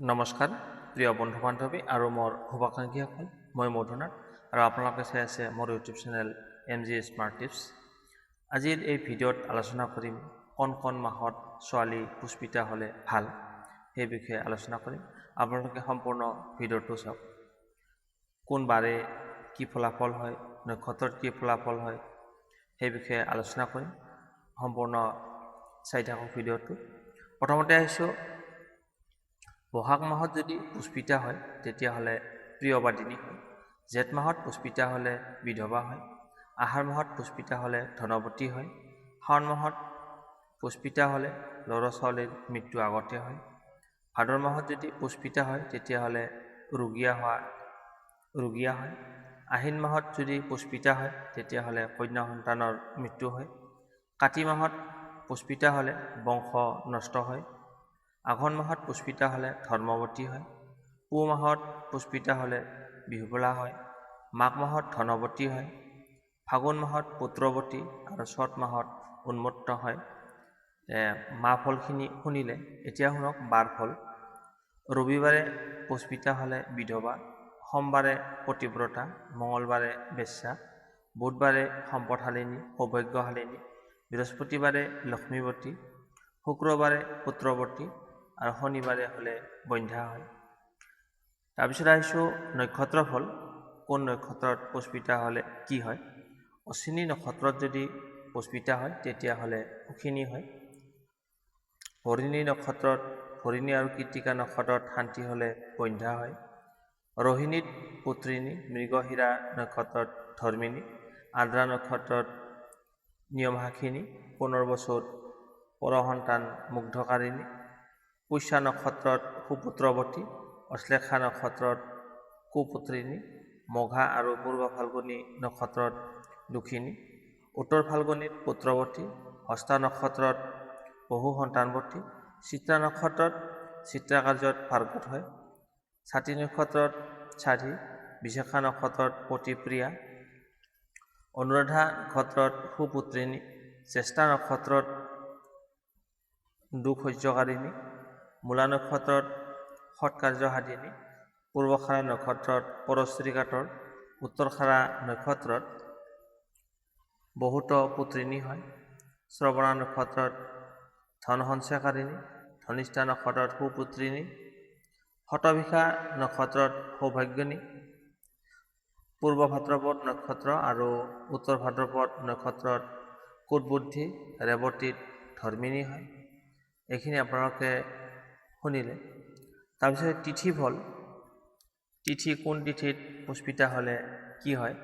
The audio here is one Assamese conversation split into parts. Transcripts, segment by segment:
নমস্কাৰ প্ৰিয় বন্ধু বান্ধৱী আৰু মোৰ শুভাকাংক্ষীসকল মই মধুনাথ আৰু আপোনালোকে চাই আছে মোৰ YouTube channel M G smart tips. আজিৰ এই ভিডিঅ'ত আলোচনা কৰিম কোন কোন মাহত ছোৱালী পুষ্পিতা হ'লে ভাল সেই বিষয়ে আলোচনা কৰিম। আপোনালোকে সম্পূৰ্ণ ভিডিঅ'টো চাওক। কোন বাৰে কি ফলাফল হয় নক্ষত্ৰত কি ফলাফল হয় সেই বিষয়ে আলোচনা কৰিম। সম্পূৰ্ণ চাই থাকক ভিডিঅ'টো। প্ৰথমতে আহিছোঁ বহাগ মাহত যদি পুষ্পিতা হয় তেতিয়াহ'লে প্ৰিয়বাদিনী হয়। জেঠ মাহত পুষ্পিতা হ'লে বিধৱা হয়। আহাৰ মাহত পুষ্পিতা হ'লে ধনৱতী হয়। শাওণ মাহত পুষ্পিতা হ'লে ল'ৰা ছোৱালীৰ মৃত্যু আগতে হয়। ভাদৰ মাহত যদি পুষ্পিতা হয় তেতিয়াহ'লে ৰোগীয়া হোৱা ৰোগীয়া হয়। আহিন মাহত যদি পুষ্পিতা হয় তেতিয়াহ'লে কন্যা সন্তানৰ মৃত্যু হয়। কাতি মাহত পুষ্পিতা হ'লে বংশ নষ্ট হয়। আঘোণ মাহত পুষ্পিতা হ'লে ধৰ্মৱতী হয় পুহ মাহত পুষ্পিতা হ'লে বিহুবলা হয় মাঘ মাহত ধনৱতী হয় ফাগুন মাহত পুত্ৰৱতী আৰু চ'ত মাহত উন্মত্ত হয়। মাহ ফলখিনি শুনিলে এতিয়া শুনক বাৰ ফল। ৰবিবাৰে পুষ্পিতা হ'লে বিধৱা সোমবাৰে প্ৰতিব্ৰতা মঙলবাৰে বেশ্যা বুধবাৰে সম্পদশালিনী সৌভাগ্যশালিনী বৃহস্পতিবাৰে লক্ষ্মীৱতী শুক্ৰবাৰে পুত্ৰৱতী আৰু শনিবাৰে হ'লে বন্ধ্যা হয়। তাৰপিছত আহিছোঁ নক্ষত্ৰ ফল। কোন নক্ষত্ৰত পুষ্পিতা হ'লে কি হয়? অশ্বিনী নক্ষত্ৰত যদি পুষ্পিতা হয় তেতিয়াহ'লে সুখিনী হয়। হৰিণী নক্ষত্ৰত হৰিণী আৰু কৃতিকা নক্ষত্ৰত শান্তি হ'লে বন্ধ্যা হয়। ৰোহিণীত পুত্ৰিনী মৃগশিৰা নক্ষত্ৰত ধৰ্মিনী আদ্ৰা নক্ষত্ৰত নিয়মহাসিনী পুনৰ্বসুত পৰ সন্তান মুগ্ধকাৰিণী পুষ্যা নক্ষত্ৰত সুপুত্ৰৱতী অশ্লেষা নক্ষত্ৰত কুপুত্ৰিনী মঘা আৰু পূৰ্ব ফাল্গুনী নক্ষত্ৰত দুখিনী উত্তৰ ফাল্গুনীত পুত্ৰৱতী হস্তা নক্ষত্ৰত বহু সন্তানৱতী চিত্ৰা নক্ষত্ৰত চিত্ৰা কাৰ্যত পাৰ্গত হয় ছাতি নক্ষত্ৰত চাধি বিশাখা নক্ষত্ৰত পতিপ্ৰিয়া অনুৰাধা নক্ষত্ৰত সুপুত্ৰিনী জ্যেষ্ঠা নক্ষত্ৰত দুখ সহ্যকাৰিণী মূলা নক্ষত্ৰত সৎকাৰ্যসাধিনী পূৰ্বখাৰা নক্ষত্ৰত পৰশ্ৰীকাতৰ উত্তৰখাৰা নক্ষত্ৰত বহুত পুত্ৰিনী হয় শ্ৰৱণা নক্ষত্ৰত ধন সঞ্চয়কাৰিণী ধনিষ্ঠা নক্ষত্ৰত সুপুত্ৰিনী শতভিষা নক্ষত্ৰত সৌভাগ্যনী পূৰ্ব ভাদ্ৰপদ নক্ষত্ৰ আৰু উত্তৰ ভাদ্ৰপদ নক্ষত্ৰত কুটবুদ্ধি ৰেৱতীত ধৰ্মিনী হয়। এইখিনি আপোনালোকে শুনিলে। তাৰপিছত তিথি ফল তিথি কোন তিথিত পুষ্পিতা হ'লে কি হয়?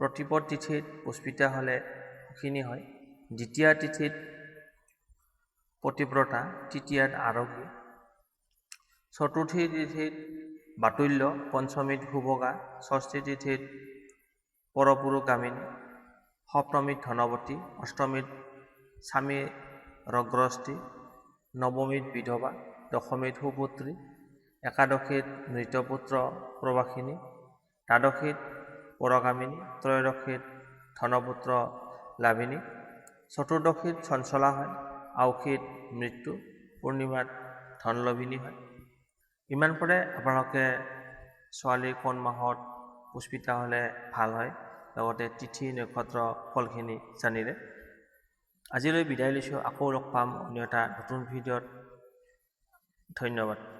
প্ৰতিপদ তিথিত পুষ্পিতা হ'লে সুখিনী হয়। দ্বিতীয়া তিথিত প্ৰতিব্ৰতা তৃতীয়াত আৰগী চতুৰ্থী তিথিত বাতুল্য পঞ্চমীত সুভগা ষষ্ঠী তিথিত পৰপুৰুগামিনী সপ্তমীত ধনৱতী অষ্টমীত স্বামী ৰগ্ৰস্তি নৱমীত বিধৱা দশমীত সুপুত্ৰী একাদশীত মৃতপুত্ৰ প্ৰবাসিনী দ্বাদশীত পৰগামিনী ত্ৰয়োদশীত ধনপুত্ৰ লাভিনী চতুৰ্দশীত চঞ্চলা হয় আউসীত মৃত্যু পূৰ্ণিমাত ধনলভিনী হয়। ইমান পৰে আপোনালোকে ছোৱালী কোন মাহত পুষ্পিতা হ'লে ভাল হয় লগতে তিথি নক্ষত্ৰ ফলখিনি জানিলে। আজিলৈ বিদায় লৈছোঁ আকৌ লগ পাম অন্য এটা নতুন ভিডিঅ'ত। ধন্যবাদ।